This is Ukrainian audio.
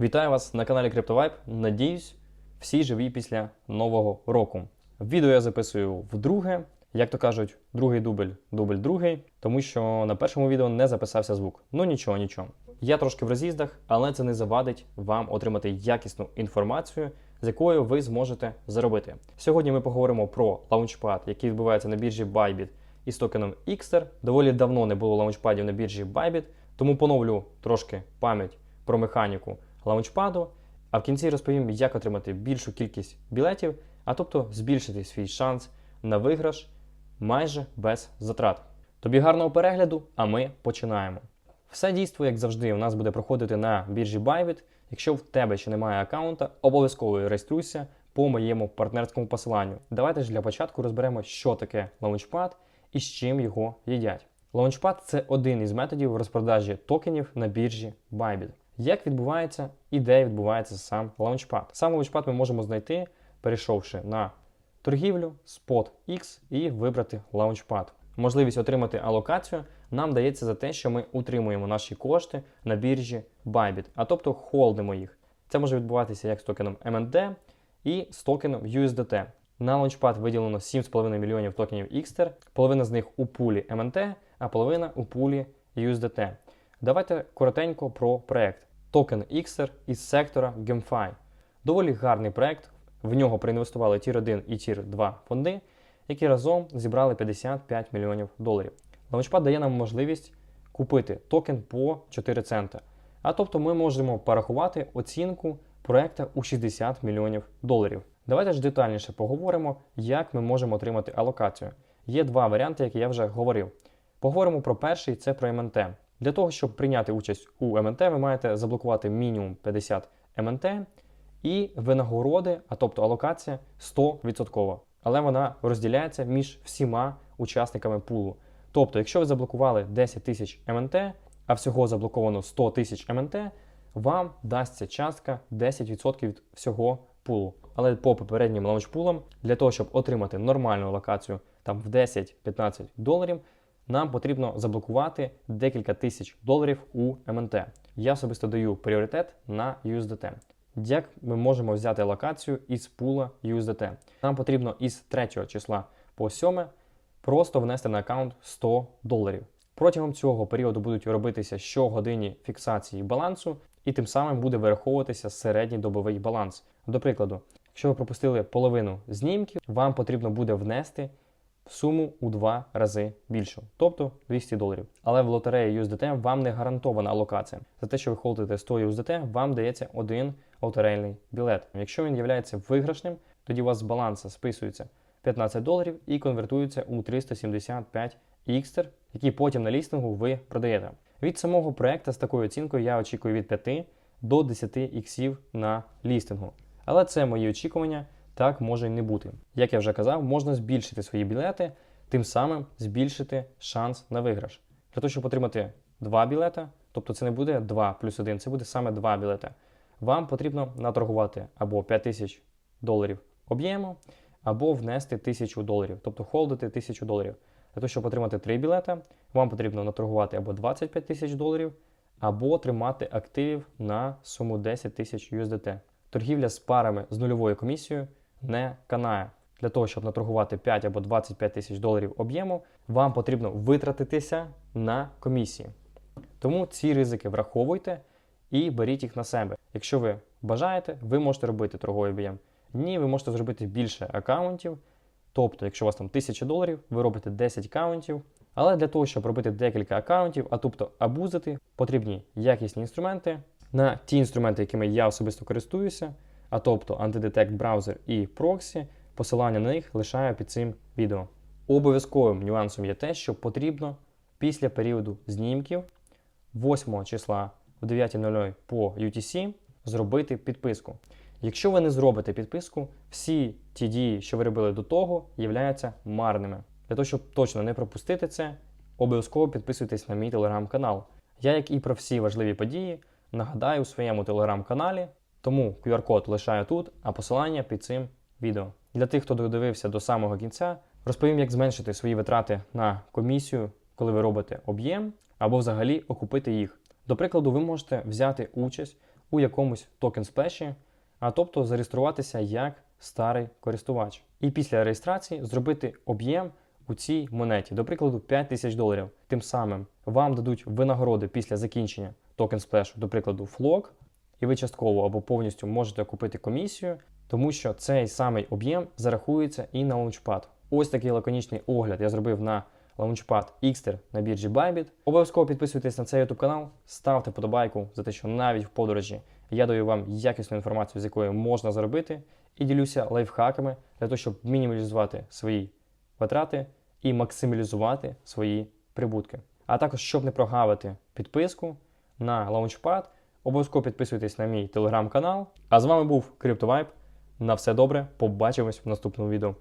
Вітаю вас на каналі CryptoVibe. Надіюсь, всі живі після нового року. Відео я записую вдруге, як то кажуть, другий дубль, дубль другий, тому що на першому відео не записався звук. Ну нічого, нічого. Я трошки в роз'їздах, але це не завадить вам отримати якісну інформацію, з якою ви зможете заробити. Сьогодні ми поговоримо про лаунчпад, який відбувається на біржі Bybit із токеном XTER. Доволі давно не було лаунчпадів на біржі Bybit, тому поновлю трошки пам'ять про механіку лаунчпаду. А в кінці розповім, як отримати більшу кількість білетів, а тобто збільшити свій шанс на виграш майже без затрат. Тобі гарного перегляду, а ми починаємо. Все дійство, як завжди, у нас буде проходити на біржі Bybit. Якщо в тебе ще немає аккаунта, обов'язково реєструйся по моєму партнерському посиланню. Давайте ж для початку розберемо, що таке лаунчпад і з чим його їдять. Лаунчпад це один із методів розпродажі токенів на біржі Bybit. Як відбувається і де відбувається сам лаунчпад? Сам лаунчпад ми можемо знайти, перейшовши на торгівлю, Spot X і вибрати лаунчпад. Можливість отримати алокацію нам дається за те, що ми утримуємо наші кошти на біржі Bybit, а тобто холдимо їх. Це може відбуватися як з токеном MND і з токеном USDT. На лаунчпад виділено 7,5 мільйонів токенів XTER, половина з них у пулі MNT, а половина у пулі USDT. Давайте коротенько про проект. Токен XTER із сектора GameFi. Доволі гарний проект. В нього проінвестували Tier 1 і Tier 2 фонди, які разом зібрали 55 мільйонів доларів. Launchpad дає нам можливість купити токен по 4 цента. А тобто ми можемо порахувати оцінку проекта у 60 мільйонів доларів. Давайте ж детальніше поговоримо, як ми можемо отримати алокацію. Є два варіанти, які я вже говорив. Поговоримо про перший це про МНТ. Для того, щоб прийняти участь у МНТ, ви маєте заблокувати мінімум 50 МНТ і винагороди, а тобто алокація 100%. Але вона розділяється між всіма учасниками пулу. Тобто, якщо ви заблокували 10 тисяч МНТ, а всього заблоковано 100 тисяч МНТ, вам дасться частка 10% від всього пулу. Але по попереднім лаунчпулам, для того, щоб отримати нормальну локацію там в 10-15 доларів, нам потрібно заблокувати декілька тисяч доларів у МНТ. Я особисто даю пріоритет на USDT. Як ми можемо взяти локацію із пула USDT? Нам потрібно із 3 числа по 7 просто внести на аккаунт 100 доларів. Протягом цього періоду будуть робитися щогодинні фіксації балансу, і тим самим буде вираховуватися середній добовий баланс. До прикладу, якщо ви пропустили половину знімків, вам потрібно буде внести суму у два рази більшу, тобто 200 доларів. Але в лотереї USDT вам не гарантована алокація. За те, що ви холдите 100 USDT, вам дається один лотерейний білет. Якщо він є виграшним, тоді у вас з балансу списується 15 доларів і конвертується у 375 XTER, які потім на лістингу ви продаєте. Від самого проекту з такою оцінкою я очікую від 5 до 10 іксів на лістингу. Але це мої очікування, так може й не бути. Як я вже казав, можна збільшити свої білети, тим самим збільшити шанс на виграш. Для того, щоб отримати два білета, тобто це не буде 2 плюс 1, це буде саме 2 білета. Вам потрібно наторгувати або 5 тисяч доларів об'єму, або внести 1000 доларів, тобто холдити 1000 доларів. Для того, щоб отримати 3 білета, вам потрібно наторгувати або 25 тисяч доларів, або тримати активів на суму 10 тисяч USDT. Торгівля з парами з нульовою комісією не канає. Для того, щоб наторгувати 5 або 25 тисяч доларів об'єму, вам потрібно витратитися на комісії. Тому ці ризики враховуйте і беріть їх на себе. Якщо ви бажаєте, ви можете робити торговий об'єм. Ні, ви можете зробити більше аккаунтів. Тобто, якщо у вас там 1000 доларів, ви робите 10 аккаунтів. Але для того, щоб робити декілька аккаунтів, а тобто абузити, потрібні якісні інструменти. На ті інструменти, якими я особисто користуюся, а тобто Antidetect браузер і Proxy, посилання на них лишаю під цим відео. Обов'язковим нюансом є те, що потрібно після періоду знімків 8 числа в 9.00 по UTC зробити підписку. Якщо ви не зробите підписку, всі ті дії, що ви робили до того, являються марними. Для того, щоб точно не пропустити це, обов'язково підписуйтесь на мій телеграм-канал. Я, як і про всі важливі події, нагадаю у своєму телеграм-каналі, тому QR-код лишаю тут, а посилання під цим відео. Для тих, хто додивився до самого кінця, розповім, як зменшити свої витрати на комісію, коли ви робите об'єм, або взагалі окупити їх. До прикладу, ви можете взяти участь у якомусь токен сплеші, а тобто зареєструватися як старий користувач. І після реєстрації зробити об'єм у цій монеті, до прикладу, 5 тисяч доларів. Тим самим вам дадуть винагороди після закінчення токен сплешу, до прикладу, флок, і ви частково або повністю можете купити комісію, тому що цей самий об'єм зарахується і на лаунчпад. Ось такий лаконічний огляд я зробив на лаунчпад Xter на біржі Bybit. Обов'язково підписуйтесь на цей YouTube канал, ставте подобайку за те, що навіть в подорожі я даю вам якісну інформацію, з якої можна заробити, і ділюся лайфхаками для того, щоб мінімалізувати свої витрати і максималізувати свої прибутки. А також, щоб не прогавити підписку на Launchpad, обов'язково підписуйтесь на мій телеграм-канал. А з вами був CryptoVibe. На все добре, побачимось в наступному відео.